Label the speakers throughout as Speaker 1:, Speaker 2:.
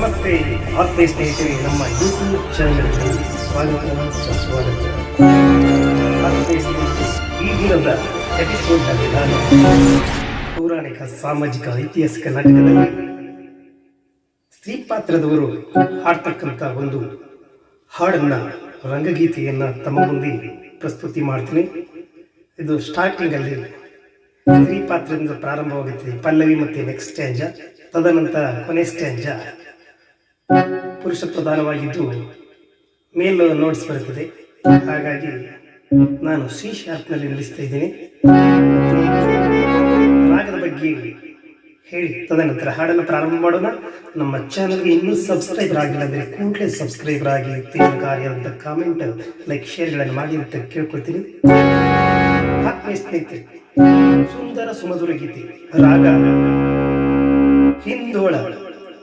Speaker 1: ನಮಸ್ತೆ, ಆತ್ಮೀಯ ಸ್ನೇಹಿತರೆ, ನಮ್ಮ ಯೂಟ್ಯೂಬ್ ಚಾನಲ್ಗೆ ಸ್ವಾಗತ ಸುಸ್ವಾಗತ ಆತ್ಮೀಯ ಈ ದಿನದ ಎಪಿಸೋಡ್ನಲ್ಲಿ ನಾನು ಪೌರಾಣಿಕ ಸಾಮಾಜಿಕ ಐತಿಹಾಸಿಕ ನಾಟಕದಲ್ಲಿ ಸ್ತ್ರೀ ಪಾತ್ರದವರು ಹಾಡ್ತಕ್ಕಂಥ ಒಂದು ಹಾಡನ್ನ ರಂಗಗೀತೆಯನ್ನ ತಮ್ಮ ಮುಂದೆ ಪ್ರಸ್ತುತಿ ಮಾಡ್ತೀನಿ. ಇದು ಸ್ಟಾರ್ಟಿಂಗ್ ಅಲ್ಲಿ ಸ್ತ್ರೀ ಪಾತ್ರದಿಂದ ಪ್ರಾರಂಭವಾಗುತ್ತೆ ಪಲ್ಲವಿ ಮತ್ತೆ ನೆಕ್ಸ್ಟ್ ಸ್ಟ್ಯಾಂಜ ತದನಂತರ ಕೊನೆ ಸ್ಟ್ಯಾಂಜ ಪುರುಷ ಪ್ರಧಾನವಾಗಿದ್ದು ಮೇಲ್ ನೋಟ್ಸ್ ಬರುತ್ತದೆ. ಹಾಗಾಗಿ ನಾನು ಸಿ ಶಾರ್ಪ್ನಲ್ಲಿ ನಿಲ್ಲಿಸ್ತಾ ಇದ್ದೇನೆ. ರಾಗದ ಬಗ್ಗೆ ಹೇಳಿ. ತದನಂತರ ಹಾಡನ್ನು ಪ್ರಾರಂಭ ಮಾಡೋಣ. ನಮ್ಮ ಚಾನಲ್ಗೆ ಇನ್ನೂ ಸಬ್ಸ್ಕ್ರೈಬರ್ ಆಗಿಲ್ಲ ಅಂದರೆ ಕೂಡಲೇ ಸಬ್ಸ್ಕ್ರೈಬರ್ ಆಗಿ ತಿಳಿಕಾರಿಯಾದಂಥ ಕಾಮೆಂಟ್ ಲೈಕ್ ಶೇರ್ಗಳನ್ನು ಮಾಡಿ ಅಂತ ಕೇಳ್ಕೊಳ್ತೀನಿ. ಆತ್ಮೀಯ ಸ್ನೇಹಿತರೆ, ಸುಂದರ ಸುಮಧುರ ಗೀತೆ, ರಾಗ, ಹಿಂದೋಳ.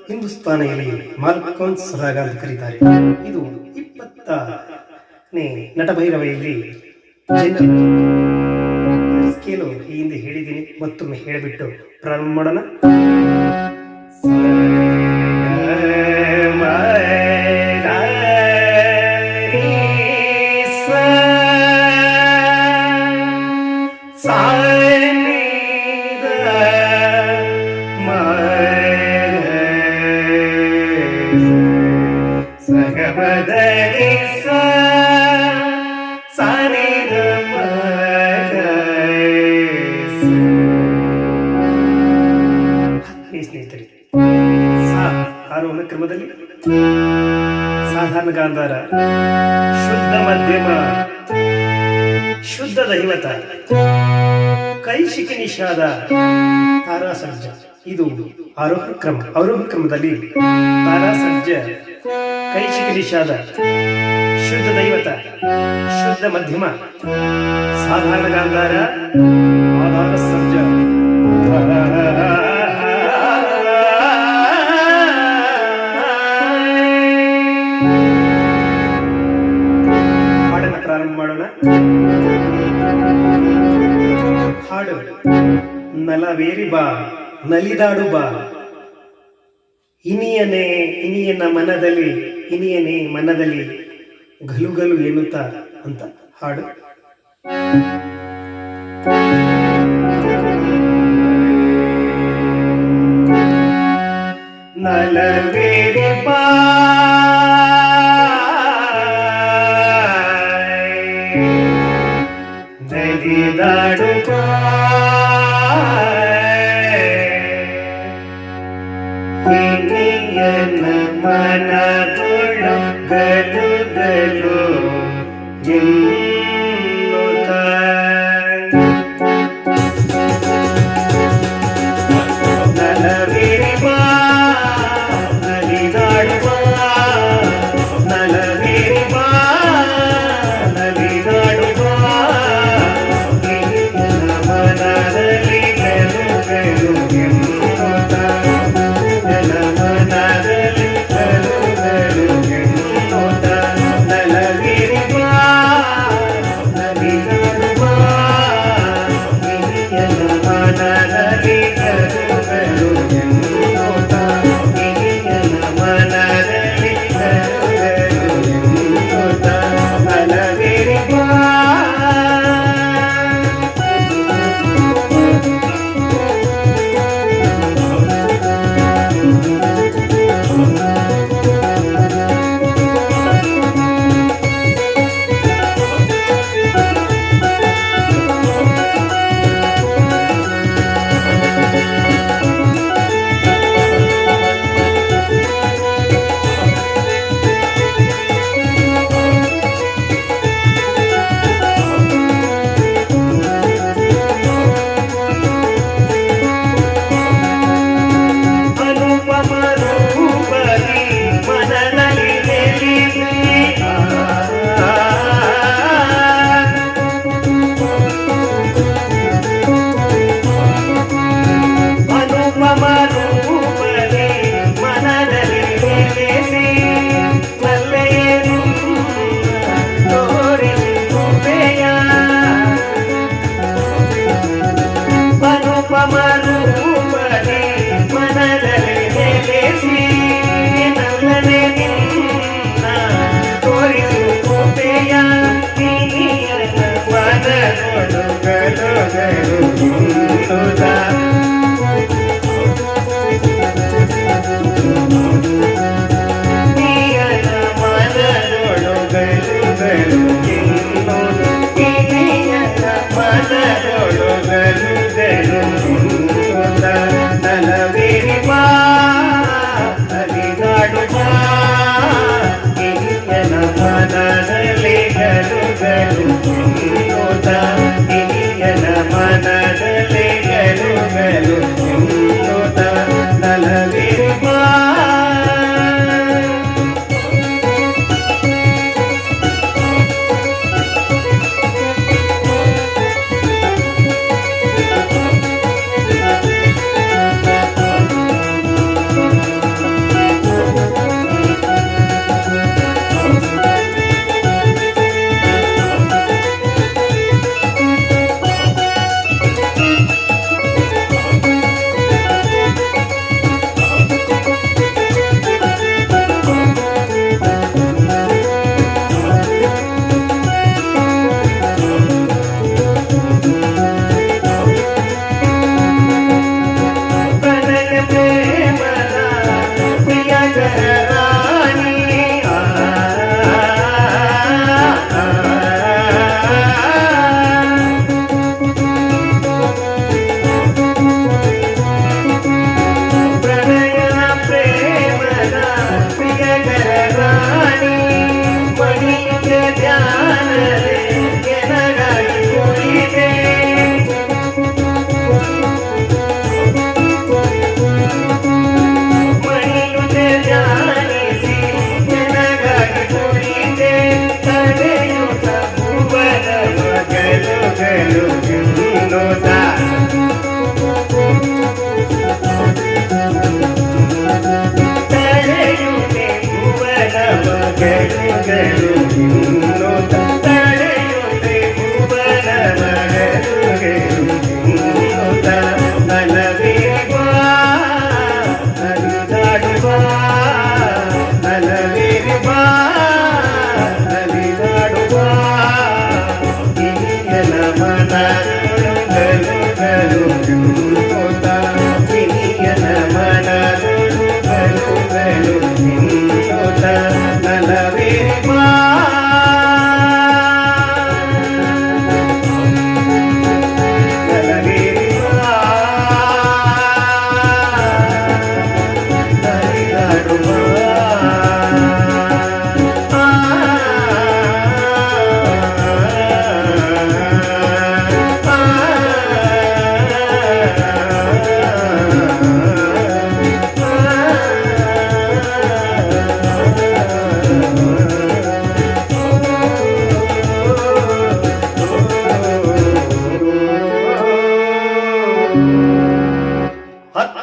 Speaker 1: ಹಿಂದೂಸ್ತಾನಿಯಲ್ಲಿ ಮಾಲ್ಕೋನ್ಸ್ ರಾಗ ಅಂತ ಕರೀತಾರೆ. ಇದು ಇಪ್ಪತ್ತನೇ ನಟಭೈರವೆಯಲ್ಲಿ ಸ್ಕೇಲು ಈ ಹಿಂದೆ ಹೇಳಿದ್ದೀನಿ ಮತ್ತೊಮ್ಮೆ ಹೇಳಿಬಿಟ್ಟು ಪ್ರಾರಂಭ ಮಾಡೋಣ. ಸಗಮದನಿ ಸ ಸಾನಿದ ಆತ್ಮೀಯ ಸ್ನೇಹಿತರೆ ಸಾ ಆರೋಹಣ ಕ್ರಮದಲ್ಲಿ ಸಾಧಾರಣ ಗಾಂಧಾರ ಶುದ್ಧ ಮಧ್ಯಮ, ಶುದ್ಧ ದೈವತ ಕೈಶಿಕಿ ನಿಷಾದ ತಾರಾಸರ್ಜ, ಇದು ಆರೋಹಣ ಕ್ರಮ ಆರೋಹಣ ಕ್ರಮದಲ್ಲಿ ತಾರಾಸರ್ಜ. ಕೈಶಿಕಿ ನಿಷಾದ ಶುದ್ಧ ದೈವತ, ಶುದ್ಧ ಮಧ್ಯಮ, ಸಾಧಾರಣ ಗಾಂಧಾರ, ಆಧಾರ ಸಂಜ ಹಾಡನ್ನು ಪ್ರಾರಂಭ ಮಾಡೋಣ. ಹಾಡು, ನಲವೇರಿ ಬಾ, ನಲಿದಾಡು ಬಾ. ಇನಿಯನೇ ಇನಿಯನ ಮನದಲ್ಲಿ ಇನಿಯನೇ ಮನದಲ್ಲಿ ಗಲುಗಲು ಎನ್ನುತ್ತ ಅಂತ ಹಾಡು. ನಲವೇರಿ ಪಾ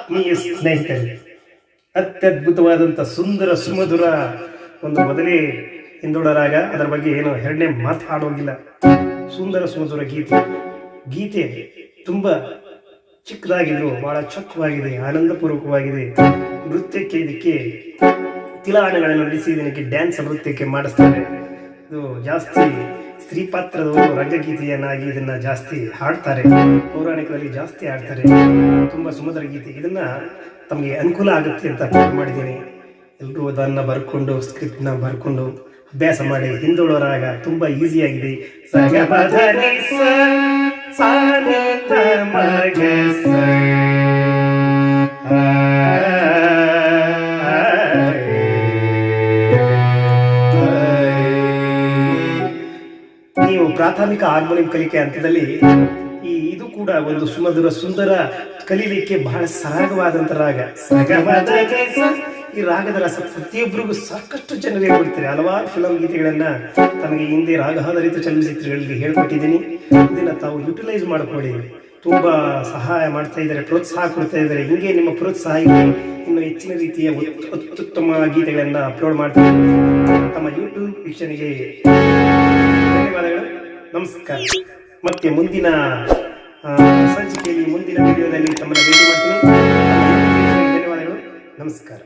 Speaker 1: ಆತ್ಮೀಯ ಸ್ನೇಹಿತರಿಗೆ ಅತ್ಯದ್ಭುತವಾದಂಥ ಸುಂದರ ಸುಮಧುರ ಒಂದು ಮೊದಲೇ ಹಿಂದೂಡರಾಗ ಅದರ ಬಗ್ಗೆ ಏನು ಎರಡನೇ ಮಾತಾಡೋಗಿಲ್ಲ ಸುಂದರ ಸುಮಧುರ ಗೀತೆ. ಗೀತೆ ತುಂಬ ಚಿಕ್ಕದಾಗಿದ್ರು ಬಹಳ ಚೊಕ್ಕವಾಗಿದೆ, ಆನಂದಪೂರ್ವಕವಾಗಿದೆ. ನೃತ್ಯಕ್ಕೆ ಇದಕ್ಕೆ ತಿಲಾಣಗಳನ್ನು ನಡೆಸಿ ಇದಕ್ಕೆ ಡ್ಯಾನ್ಸ್ ನೃತ್ಯಕ್ಕೆ ಮಾಡಿಸ್ತಾರೆ. ಇದು ಜಾಸ್ತಿ ಸ್ತ್ರೀ ಪಾತ್ರದವರು ರಂಗಗೀತೆಯನ್ನಾಗಿ ಇದನ್ನ ಜಾಸ್ತಿ ಹಾಡ್ತಾರೆ. ಪೌರಾಣಿಕದಲ್ಲಿ ಜಾಸ್ತಿ ಹಾಡ್ತಾರೆ. ತುಂಬಾ ಸುಮಧುರ ಗೀತೆ. ಇದನ್ನ ತಮಗೆ ಅನುಕೂಲ ಆಗುತ್ತೆ ಅಂತ ಅಪ್ಲೋಡ್ ಮಾಡಿದ್ದೀನಿ. ಎಲ್ಲರೂ ಅದನ್ನು ಬರ್ಕೊಂಡು ಸ್ಕ್ರಿಪ್ಟ್ನ ಬರ್ಕೊಂಡು ಅಭ್ಯಾಸ ಮಾಡಿ ಹಿಂದುಳೋರಾಗ ತುಂಬ ಈಸಿಯಾಗಿದೆ ಸಗ ಪ್ರಾಥಮಿಕ ಹಾರ್ಮೋನಿಯಂ ಕಲಿಕೆ ಹಂತದಲ್ಲಿ ಈ ಇದು ಕೂಡ ಒಂದು ಸುಮಧುರ ಸುಂದರ ಕಲೀಲಿಕ್ಕೆ ಬಹಳ ಸರಾಗವಾದಂತ ರಾಗ. ಈ ರಾಗದ ರಸ ಪ್ರತಿಯೊಬ್ಬರಿಗೂ ಸಾಕಷ್ಟು ಜನರಿಗೆ ಕೊಡ್ತಾರೆ ಹಲವಾರು ಫಿಲಂ ಗೀತೆಗಳನ್ನ ತಮಗೆ ಹಿಂದೆ ರಾಗಾಧಾರಿತ ಚಲನಚಿತ್ರಗಳಲ್ಲಿ ಹೇಳ್ಕೊಟ್ಟಿದ್ದೀನಿ. ಇದನ್ನ ತಾವು ಯುಟಿಲೈಸ್ ಮಾಡ್ಕೊಳ್ಳಿ. ತುಂಬಾ ಸಹಾಯ ಮಾಡ್ತಾ ಇದ್ದಾರೆ, ಪ್ರೋತ್ಸಾಹ ಕೊಡ್ತಾ ಇದ್ದಾರೆ. ಹಿಂಗೆ ನಿಮ್ಮ ಪ್ರೋತ್ಸಾಹ ಇದೆ ಇನ್ನು ಹೆಚ್ಚಿನ ರೀತಿಯ ಅತ್ಯುತ್ತಮ ಗೀತೆಗಳನ್ನ ಅಪ್ಲೋಡ್ ಮಾಡ್ತಾರೆ ತಮ್ಮ ಯೂಟ್ಯೂಬ್ ವೀಕ್ಷಣೆಗೆ ಧನ್ಯವಾದಗಳು. ನಮಸ್ಕಾರ. ಮತ್ತೆ ಮುಂದಿನ ಸಂಚಿಕೆಯಲ್ಲಿ ಮುಂದಿನ ವಿಡಿಯೋದಲ್ಲಿ ತಮ್ಮನ್ನು ಭೇಟಿ ಮಾಡ್ತೀನಿ. ಧನ್ಯವಾದಗಳು. ನಮಸ್ಕಾರ.